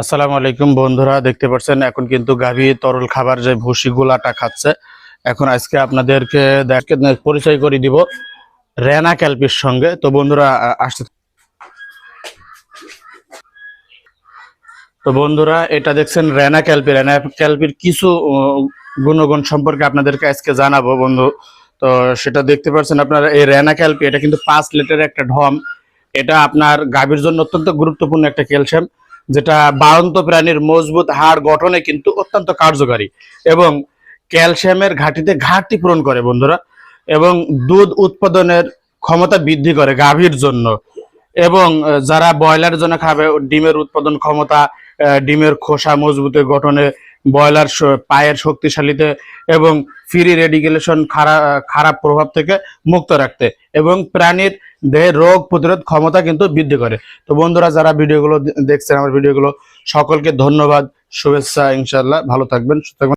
আসসালামু আলাইকুম বন্ধুরা, দেখতে পাচ্ছেন এখন কিন্তু গাভী তরল খাবার যে ভুসি গুলাটা খাচ্ছে। এখন আজকে আপনাদেরকে পরিচয় করে দিব রেনা ক্যালপির সঙ্গে। তো বন্ধুরা আসতে তো বন্ধুরা, এটা দেখছেন রেনা ক্যালপি। রেনা ক্যালপির কিছু গুণগুণ সম্পর্কে আপনাদেরকে আজকে জানাব বন্ধু। তো সেটা দেখতে পাচ্ছেন আপনারা, এই রেনা ক্যালপি, এটা কিন্তু পাঁচ লিটারের একটা ঢম। এটা আপনার গাভীর জন্য অত্যন্ত গুরুত্বপূর্ণ একটা ক্যালসিয়াম। যেটা বাড়ন্ত প্রাণীর মজবুত হাড় গঠনে কিন্তু অত্যন্ত কার্যকারী এবং ক্যালসিয়ামের ঘাটিতে ঘাটতি পূরণ করে বন্ধুরা এবং দুধ উৎপাদনের ক্ষমতা বৃদ্ধি করে গাভীর জন্য। এবং যারা ব্রয়লার জন্য খাবে, ডিমের উৎপাদন ক্ষমতা ডিমের খোসা মজবুতের গঠনে ব্রয়লার পায়ের শক্তিশালীতে এবং ফ্রি রেডিকেলেশন খারাপ খারাপ প্রভাব থেকে মুক্ত রাখতে এবং প্রাণীর দেহের রোগ প্রতিরোধ ক্ষমতা কিন্তু বৃদ্ধি করে। তো বন্ধুরা, যারা ভিডিওগুলো দেখছেন আমার ভিডিওগুলো, সকলকে ধন্যবাদ, শুভেচ্ছা ইনশাল্লাহ ভালো থাকবেন, সুস্থ থাকবেন।